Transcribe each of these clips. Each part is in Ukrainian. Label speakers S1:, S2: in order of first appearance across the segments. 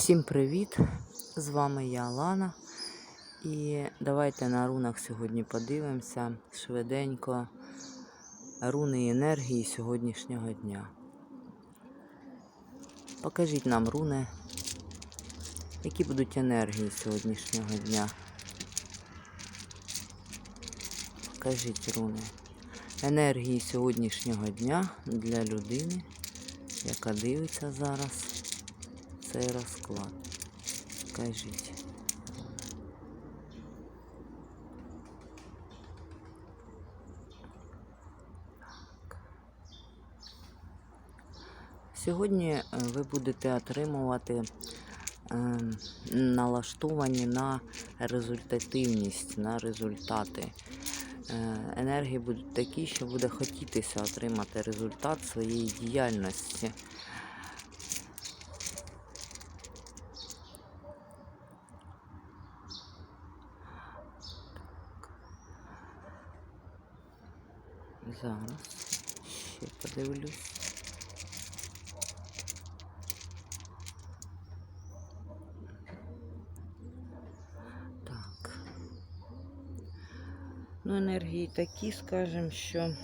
S1: Всім привіт! З вами я Лана. І давайте на рунах сьогодні подивимося швиденько руни енергії сьогоднішнього дня. Покажіть нам руни, які будуть енергії сьогоднішнього дня. Покажіть руни. Енергії сьогоднішнього дня для людини, яка дивиться зараз цей розклад. Кажіть. Сьогодні е, ви будете отримувати е, налаштовані на результативність, на результати. Е, Енергії будуть такі, що буде хотітися отримати результат своєї діяльності. Зараз ще подивлюсь. Так. Ну, енергії такі, скажемо, що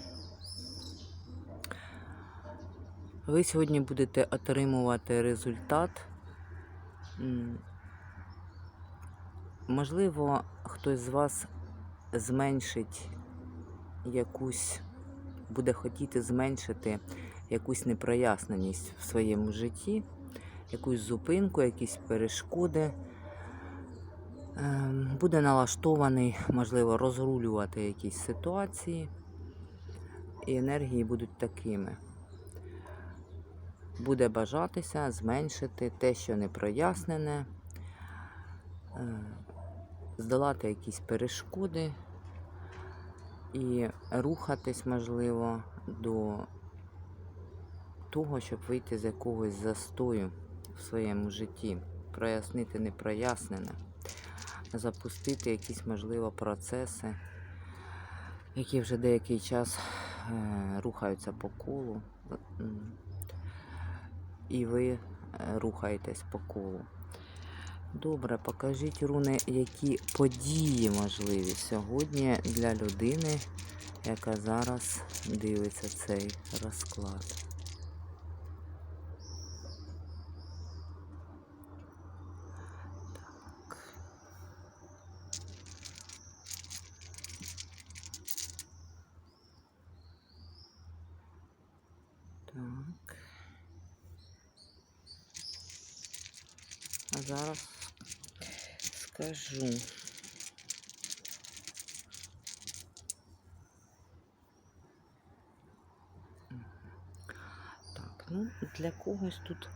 S1: ви сьогодні будете отримувати результат. Можливо, хтось з вас зменшить якусь, буде хотіти зменшити якусь непроясненість в своєму житті, якусь зупинку, якісь перешкоди. Ем, Буде налаштований, можливо, розрулювати якісь ситуації, і енергії будуть такими. Буде бажатися зменшити те, що не прояснене, е, здолати якісь перешкоди і рухатись, можливо, до того, щоб вийти з якогось застою в своєму житті, прояснити непрояснене, запустити якісь, можливо, процеси, які вже деякий час е, рухаються по колу, і ви е, рухаєтесь по колу. Добре, покажіть руни, які події можливі сьогодні для людини, яка зараз дивиться цей розклад. Так. А зараз скажу. Так, ну для когось тут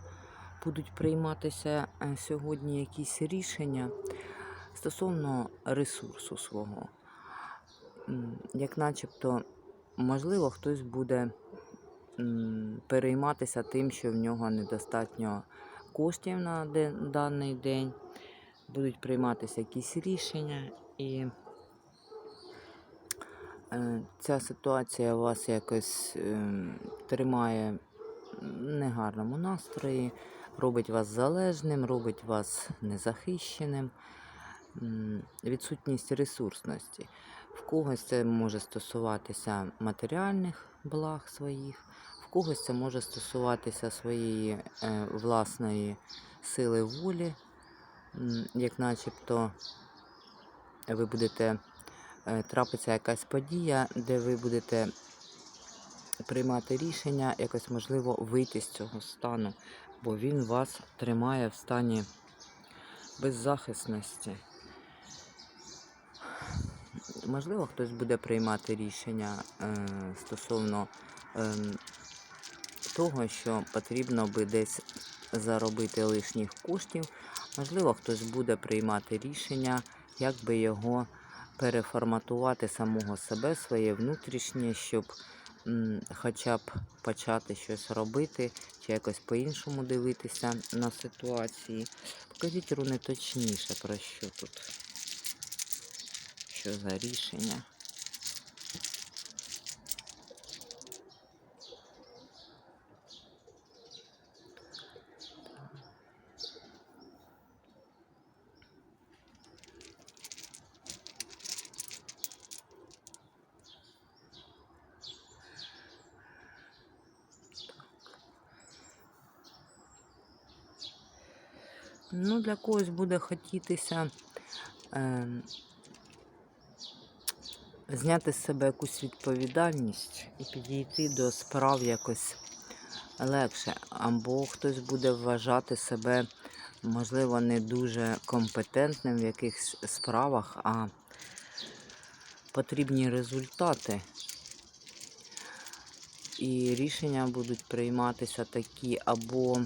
S1: будуть прийматися е, сьогодні якісь рішення стосовно ресурсу свого. Як начебто, можливо, хтось буде перейматися тим, що в нього недостатньо коштів на даний день, будуть прийматися якісь рішення, і е, ця ситуація вас якось ем, тримає в негарному настрої, робить вас залежним, робить вас незахищеним. Відсутність ресурсності. В когось це може стосуватися матеріальних благ своїх, в когось це може стосуватися своєї е, власної сили волі, як начебто ви будете е, трапиться якась подія, де ви будете приймати рішення, якось можливо вийти з цього стану, бо він вас тримає в стані беззахисності. Можливо, хтось буде приймати рішення е, стосовно е, того, що потрібно би десь заробити лишніх коштів. Можливо, хтось буде приймати рішення, як би його переформатувати самого себе, своє внутрішнє, щоб хоча б почати щось робити, чи якось по-іншому дивитися на ситуації. Покажіть руни точніше, про що тут. Що за рішення? Ну, для когось буде хотітися е, зняти з себе якусь відповідальність і підійти до справ якось легше. Або хтось буде вважати себе, можливо, не дуже компетентним в якихось справах, а потрібні результати. І рішення будуть прийматися такі, або,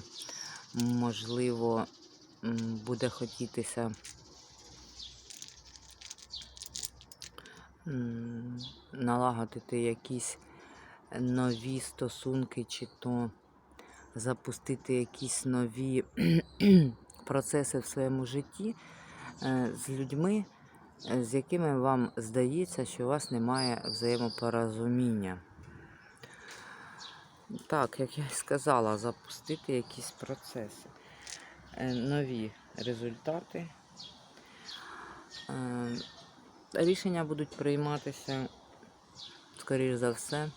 S1: можливо, буде хотітися налагодити якісь нові стосунки, чи то запустити якісь нові процеси в своєму житті е, з людьми, е, з якими вам здається, що у вас немає взаємопорозуміння. Так, як я і сказала, запустити якісь процеси, нові результати. Е, Рішення будуть прийматися, скоріш за все,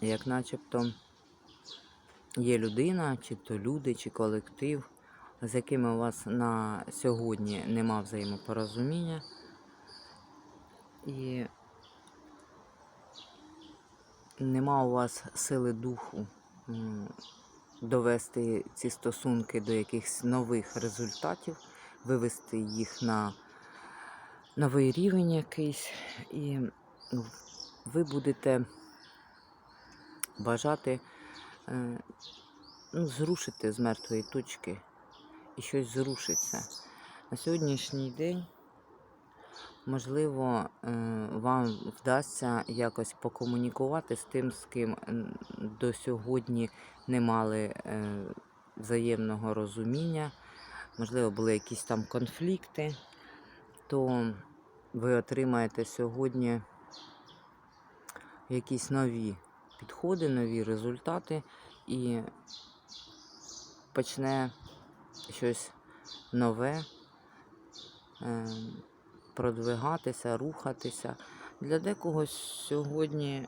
S1: як начебто є людина, чи то люди, чи колектив, з якими у вас на сьогодні нема взаємопорозуміння. І нема у вас сили духу довести ці стосунки до якихось нових результатів, вивести їх на новий рівень якийсь, і ви будете бажати е, ну, зрушити з мертвої точки і щось зрушиться. На сьогоднішній день можливо, е, вам вдасться якось покомунікувати з тим, з ким до сьогодні не мали е, взаємного розуміння, можливо, були якісь там конфлікти, то ви отримаєте сьогодні якісь нові підходи, нові результати і почне щось нове. Продвигатися, рухатися. Для декого сьогодні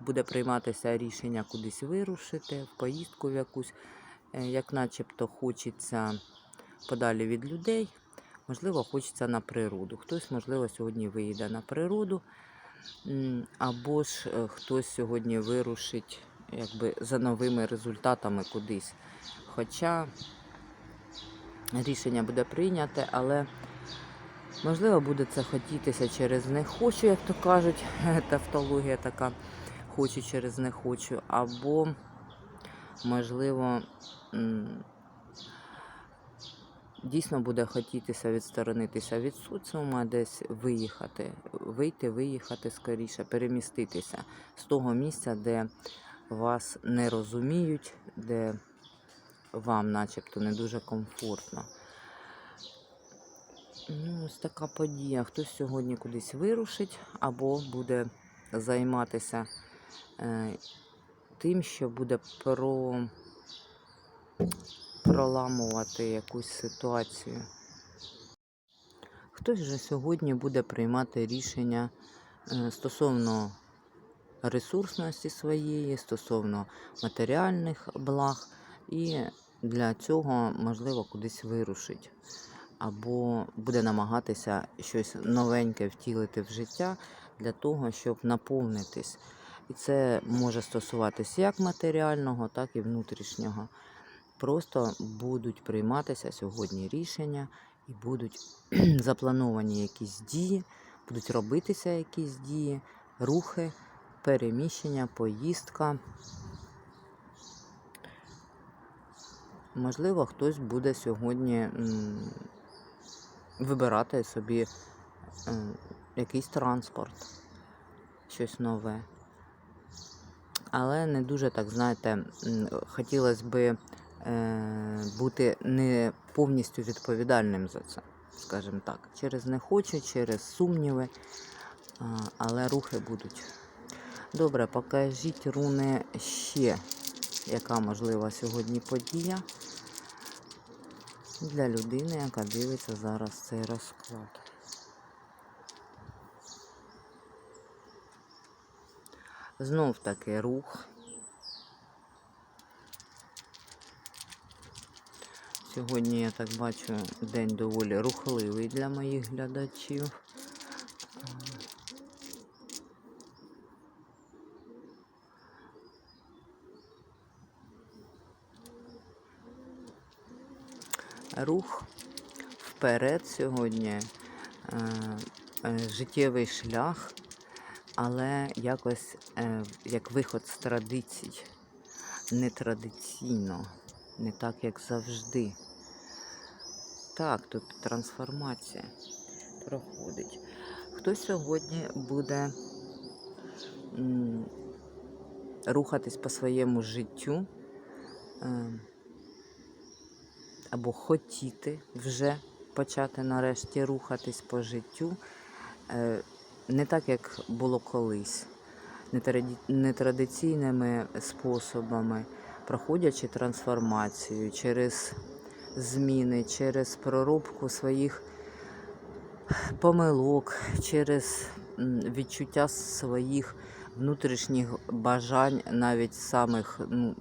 S1: буде прийматися рішення кудись вирушити, в поїздку в якусь, е, як начебто хочеться подалі від людей, можливо, хочеться на природу. Хтось, можливо, сьогодні виїде на природу, або ж е, хтось сьогодні вирушить якби, за новими результатами кудись. Хоча рішення буде прийняте, але Можливо, буде це хотітися через не хочу, як то кажуть, тавтологія така хочу через не хочу. Або, можливо, дійсно буде хотітися відсторонитися від соціума, десь виїхати, вийти, виїхати скоріше, переміститися з того місця, де вас не розуміють, де вам начебто не дуже комфортно. Ну, ось така подія. Хтось сьогодні кудись вирушить або буде займатися е, тим, що буде про... проламувати якусь ситуацію. Хтось же сьогодні буде приймати рішення е, стосовно ресурсності своєї, стосовно матеріальних благ, і для цього, можливо, кудись вирушить або буде намагатися щось новеньке втілити в життя для того, щоб наповнитись. І це може стосуватися як матеріального, так і внутрішнього. Просто будуть прийматися сьогодні рішення і будуть заплановані якісь дії, будуть робитися якісь дії, рухи, переміщення, поїздка. Можливо, хтось буде сьогодні вибирати собі е, якийсь транспорт, щось нове. Але не дуже так, знаєте, хотілося би е, бути не повністю відповідальним за це, скажімо так. Через не хочу, через сумніви, але рухи будуть. Добре, покажіть руни ще, яка можлива сьогодні подія для людини, яка дивиться зараз цей розклад. Знов таки рух. Сьогодні, я так бачу, день доволі рухливий для моїх глядачів. Рух вперед сьогодні, е, е, життєвий шлях, але якось е, як виход з традицій, нетрадиційно, не так, як завжди. Так, тут трансформація проходить. Хто сьогодні буде рухатись по своєму життю або хотіти вже почати нарешті рухатись по життю, е, не так, як було колись, нетрадиційними способами, проходячи трансформацію через зміни, через проробку своїх помилок, через відчуття своїх внутрішніх бажань, навіть самих ну,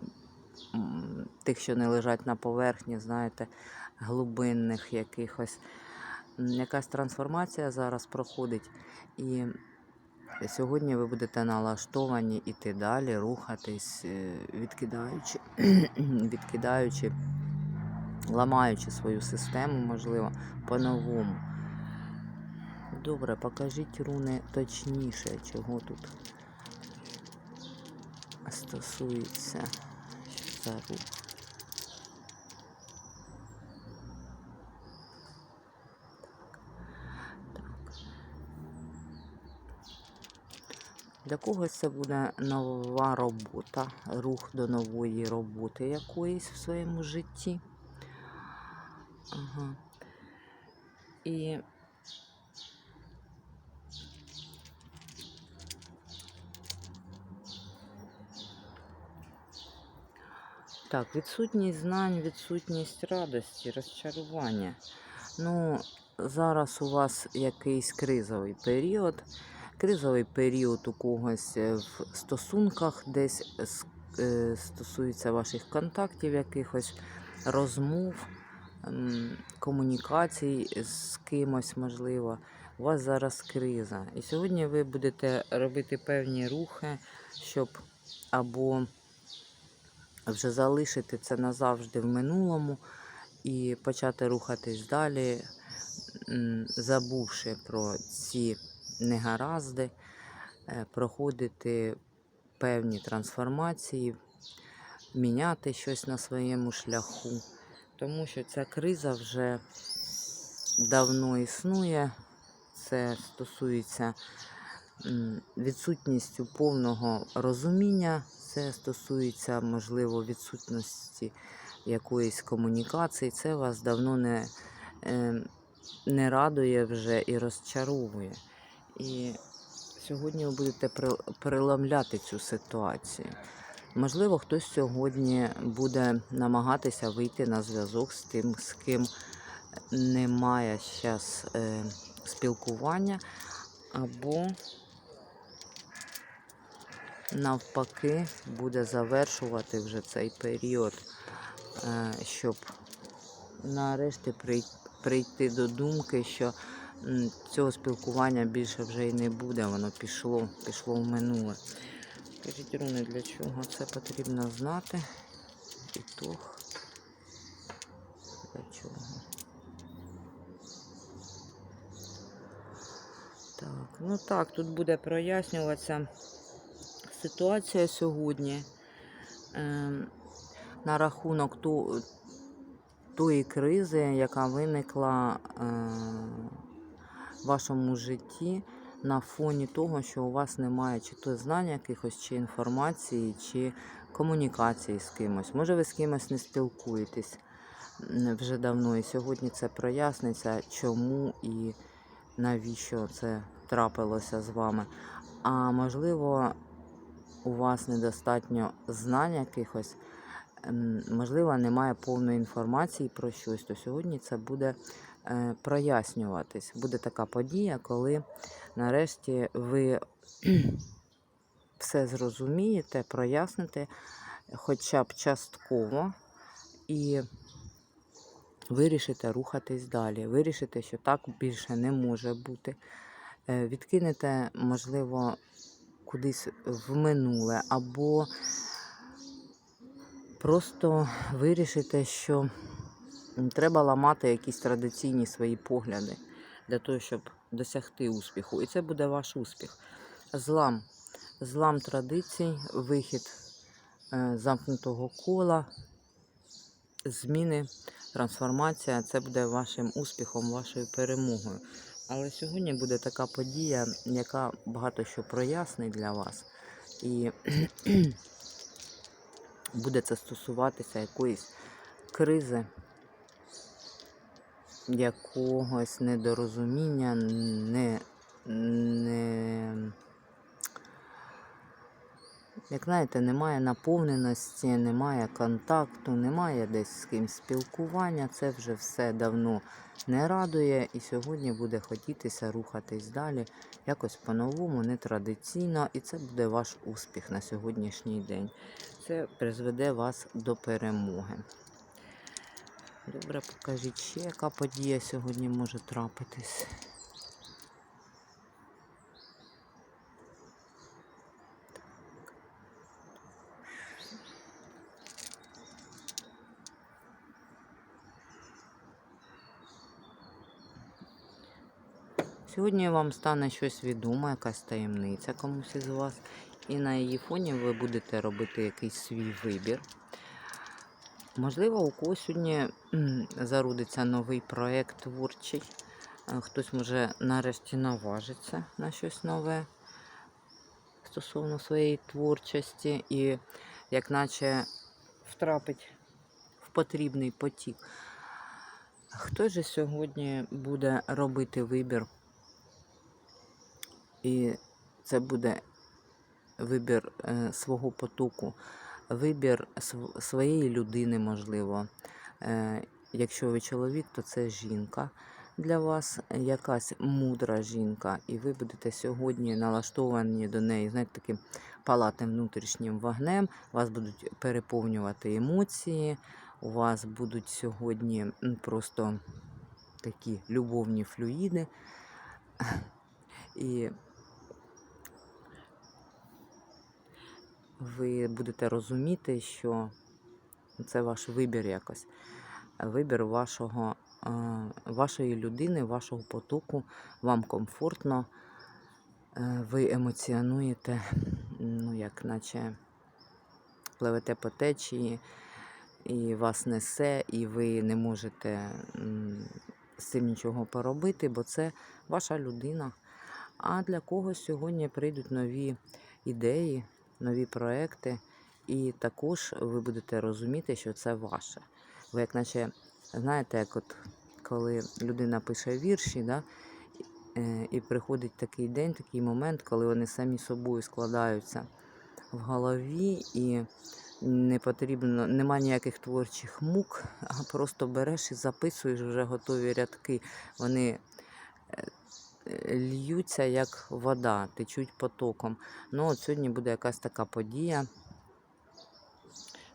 S1: тих, що не лежать на поверхні, знаєте, глибинних якихось. Якась трансформація зараз проходить. І сьогодні ви будете налаштовані іти далі, рухатись, е, відкидаючи, відкидаючи, ламаючи свою систему, можливо, по-новому. Добре, покажіть руни точніше, чого тут стосується за рух. Для когось це буде нова робота, рух до нової роботи якоїсь в своєму житті. Ага. І Так, відсутність знань, відсутність радості, розчарування. Ну, зараз у вас якийсь кризовий період. Кризовий період у когось е, в стосунках, десь е, стосується ваших контактів, якихось розмов, комунікацій з кимось, можливо. У вас зараз криза. І сьогодні ви будете робити певні рухи, щоб або вже залишити це назавжди в минулому і почати рухатись далі, забувши про ці негаразди, е, проходити певні трансформації, міняти щось на своєму шляху. Тому що ця криза вже давно існує. Це стосується відсутністю повного розуміння, це стосується, можливо, відсутності якоїсь комунікації. Це вас давно не, е, не радує вже і розчаровує. І сьогодні ви будете переламляти цю ситуацію. Можливо, хтось сьогодні буде намагатися вийти на зв'язок з тим, з ким немає зараз е, спілкування, або навпаки буде завершувати вже цей період, е, щоб нарешті прийти до думки, що цього спілкування більше вже й не буде, воно пішло, пішло в минуле. Скажіть, Руни, для чого це потрібно знати? Ітог. Для чого? Так, ну так, тут буде прояснюватися ситуація сьогодні ем, на рахунок ту, тої кризи, яка виникла е, вашому житті на фоні того, що у вас немає чи то знань якихось, чи інформації, чи комунікації з кимось. Може, ви з кимось не спілкуєтесь вже давно, і сьогодні це проясниться, чому і навіщо це трапилося з вами. А можливо, у вас недостатньо знань якихось, можливо, немає повної інформації про щось, то сьогодні це буде прояснюватись. Буде така подія, коли нарешті ви все зрозумієте, проясните хоча б частково і вирішите рухатись далі, вирішите, що так більше не може бути. Е, Відкинете, можливо, кудись в минуле, або просто вирішите, що треба ламати якісь традиційні свої погляди для того, щоб досягти успіху. І це буде ваш успіх. Злам. Злам традицій, вихід е, замкнутого кола, зміни, трансформація це буде вашим успіхом, вашою перемогою. Але сьогодні буде така подія, яка багато що прояснить для вас. І буде це стосуватися якоїсь кризи, якогось недорозуміння, не, не як знаєте, немає наповненості, немає контакту, немає десь з ким спілкування. Це вже все давно не радує. І сьогодні буде хотітися рухатись далі, якось по-новому, нетрадиційно. І це буде ваш успіх на сьогоднішній день. Це призведе вас до перемоги. Добре, покажіть ще, яка подія сьогодні може трапитись. Сьогодні вам стане щось відомо, якась таємниця комусь із вас. І на її фоні ви будете робити якийсь свій вибір. Можливо, у когось сьогодні зародиться новий проєкт творчий. Е, Хтось може нарешті наважиться на щось нове стосовно своєї творчості і як наче втрапить в потрібний потік. Хто же сьогодні буде робити вибір? І це буде вибір е, свого потоку, вибір своєї людини, можливо. Е, якщо ви чоловік, то це жінка для вас, якась мудра жінка, і ви будете сьогодні налаштовані до неї, знаєте, таким палатим внутрішнім вогнем, вас будуть переповнювати емоції, у вас будуть сьогодні просто такі любовні флюїди. І ви будете розуміти, що це ваш вибір якось. Вибір вашого, е, вашої людини, вашого потоку, вам комфортно, е, ви емоціонуєте, ну, як наче пливете по течії, і вас несе, і ви не можете з цим нічого поробити, бо це ваша людина. А для когось сьогодні прийдуть нові ідеї, нові проекти, і також ви будете розуміти, що це ваше. Ви як наче, знаєте, як от коли людина пише вірші, да, е, і приходить такий день, такий момент, коли вони самі собою складаються в голові, і не потрібно, нема ніяких творчих мук, а просто береш і записуєш вже готові рядки. Вони е, льються як вода, течуть потоком. Ну, от сьогодні буде якась така подія,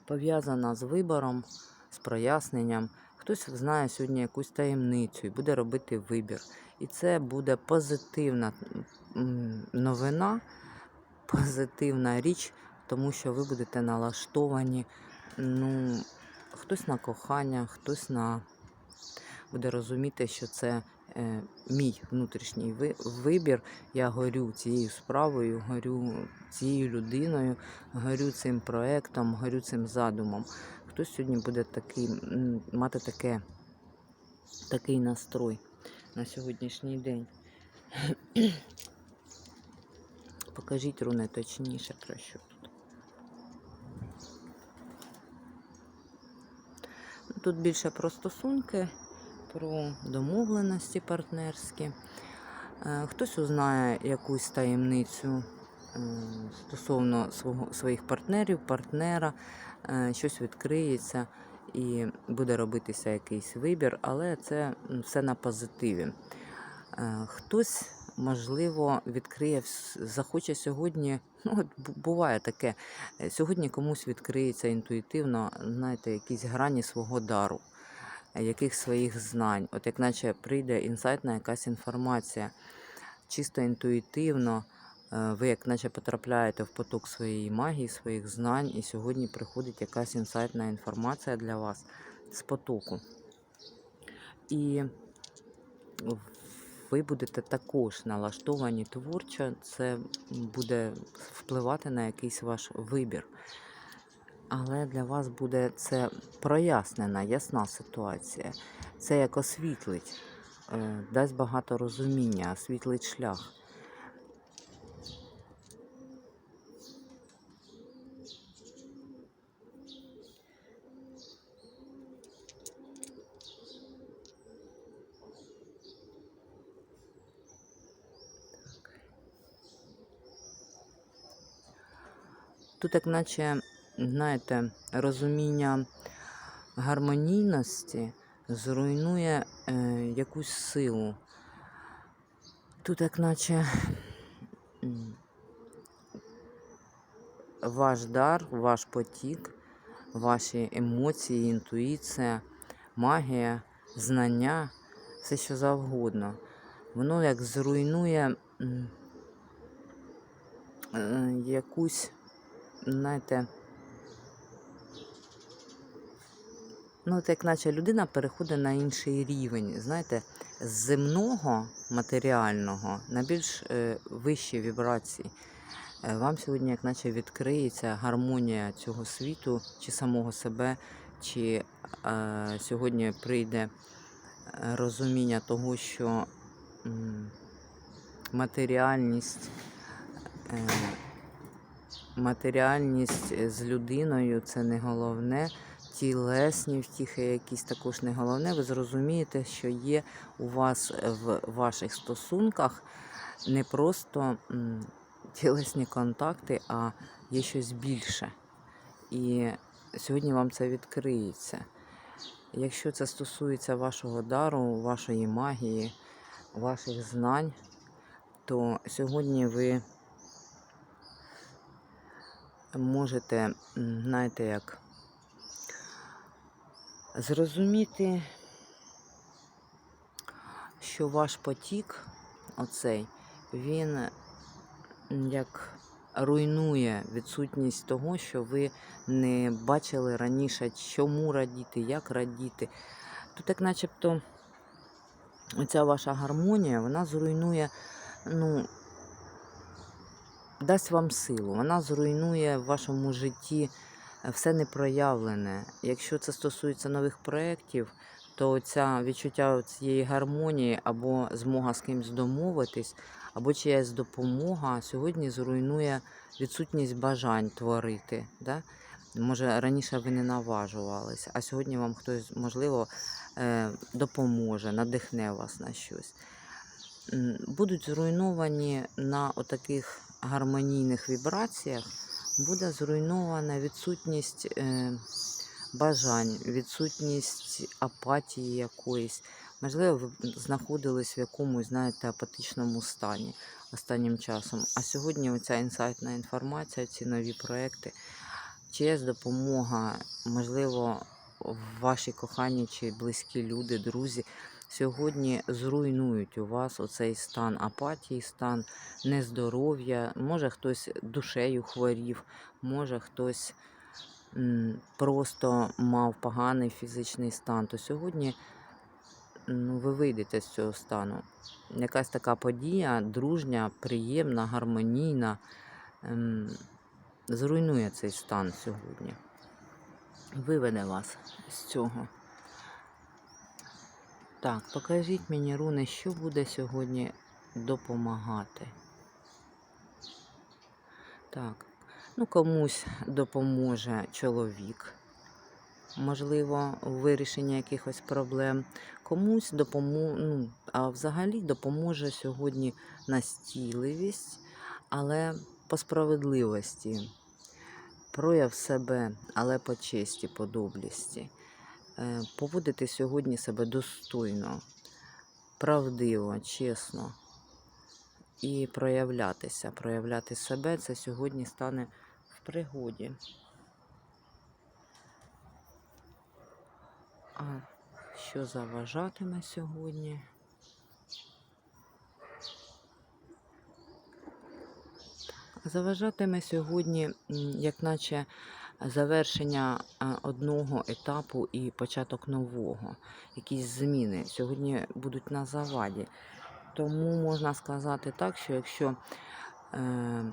S1: пов'язана з вибором, з проясненням. Хтось знає сьогодні якусь таємницю і буде робити вибір. І це буде позитивна новина, позитивна річ, тому що ви будете налаштовані. Ну, хтось на кохання, хтось на буде розуміти, що це мій внутрішній вибір. Я горю цією справою, горю цією людиною, горю цим проектом, горю цим задумом. Хтось сьогодні буде такий, мати таке, такий настрой на сьогоднішній день. Покажіть руни точніше про що тут. Тут більше про стосунки, про домовленості партнерські. Е, Хтось узнає якусь таємницю е, стосовно своїх партнерів, партнера, е, щось відкриється і буде робитися якийсь вибір, але це все на позитиві. Хтось, можливо, відкриє, захоче сьогодні. Ну, буває таке. Сьогодні комусь відкриється інтуїтивно, знаєте, якісь грані свого дару. Яких своїх знань. От як наче прийде інсайтна якась інформація, чисто інтуїтивно. е, Ви як наче потрапляєте в поток своєї магії, своїх знань, і сьогодні приходить якась інсайтна інформація для вас з потоку. І ви будете також налаштовані творчо, це буде впливати на якийсь ваш вибір. Але для вас буде це прояснена, ясна ситуація. Це як освітлить, е, дасть багато розуміння, освітлить шлях. Тут, як наче, знаєте, розуміння гармонійності зруйнує е, якусь силу. Тут, як наче, ваш дар, ваш потік, ваші емоції, інтуїція, магія, знання, все що завгодно. Воно як зруйнує е, якусь знаєте, ну, от як наче людина переходить на інший рівень, знаєте, з земного матеріального на більш е, вищі вібрації. Е, Вам сьогодні, як наче, відкриється гармонія цього світу, чи самого себе, чи е, сьогодні прийде е, розуміння того, що м, матеріальність. Е, матеріальність з людиною це не головне. Тілесні втіхи якісь також не головне. Ви зрозумієте, що є у вас в ваших стосунках не просто тілесні контакти, а є щось більше. І сьогодні вам це відкриється. Якщо це стосується вашого дару, вашої магії, ваших знань, то сьогодні ви можете, знаєте, як зрозуміти, що ваш потік, оцей, він як руйнує відсутність того, що ви не бачили раніше, чому радіти, як радіти. Тут, як начебто, оця ваша гармонія, вона зруйнує, ну, дасть вам силу. Вона зруйнує в вашому житті все непроявлене. Якщо це стосується нових проєктів, то ця відчуття цієї гармонії або змога з кимось домовитись, або чиясь допомога сьогодні зруйнує відсутність бажань творити. Да? Може, раніше ви не наважувалися, а сьогодні вам хтось, можливо, е, допоможе, надихне вас на щось. Будуть зруйновані на отаких гармонійних вібраціях, буде зруйнована відсутність е, бажань, відсутність апатії якоїсь. Можливо, ви знаходились в якомусь, знаєте, апатичному стані останнім часом. А сьогодні оця інсайтна інформація, ці нові проекти, чиясь допомога, можливо, ваші кохані чи близькі люди, друзі, сьогодні зруйнують у вас оцей стан апатії, стан нездоров'я. Може хтось душею хворів, може хтось просто мав поганий фізичний стан. То сьогодні ну, ви вийдете з цього стану. Якась така подія, дружня, приємна, гармонійна, ем, зруйнує цей стан сьогодні. Виведе вас з цього. Так, покажіть мені, руни, що буде сьогодні допомагати. Так, ну комусь допоможе чоловік, можливо, у вирішенні якихось проблем. Комусь допоможе, ну, а взагалі допоможе сьогодні настійливість, але по справедливості. Прояв себе, але по честі, по доблісті. Е, Поводити сьогодні себе достойно, правдиво, чесно і проявлятися. Проявляти себе це сьогодні стане в пригоді. А що заважатиме сьогодні. Заважатиме сьогодні, як наче завершення е, одного етапу і початок нового, якісь зміни сьогодні будуть на заваді. Тому можна сказати так, що якщо е,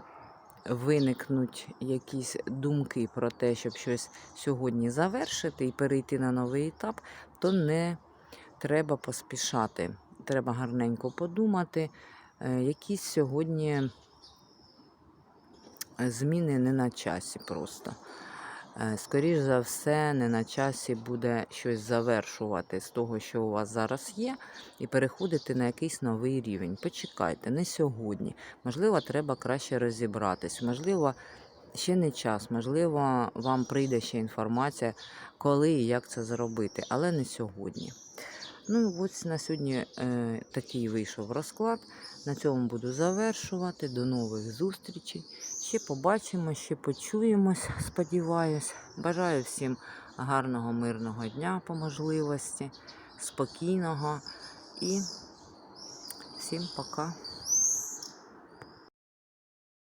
S1: виникнуть якісь думки про те, щоб щось сьогодні завершити і перейти на новий етап, то не треба поспішати. Треба гарненько подумати, е, якісь сьогодні зміни не на часі просто. Е, Скоріш за все, не на часі буде щось завершувати з того, що у вас зараз є, і переходити на якийсь новий рівень. Почекайте, не сьогодні. Можливо, треба краще розібратись. Можливо, ще не час. Можливо, вам прийде ще інформація, коли і як це зробити, але не сьогодні. Ну, ось на сьогодні е, такий вийшов розклад. На цьому буду завершувати. До нових зустрічей. Ще побачимо, ще почуємось, сподіваюсь. Бажаю всім гарного, мирного дня по можливості, спокійного і всім пока.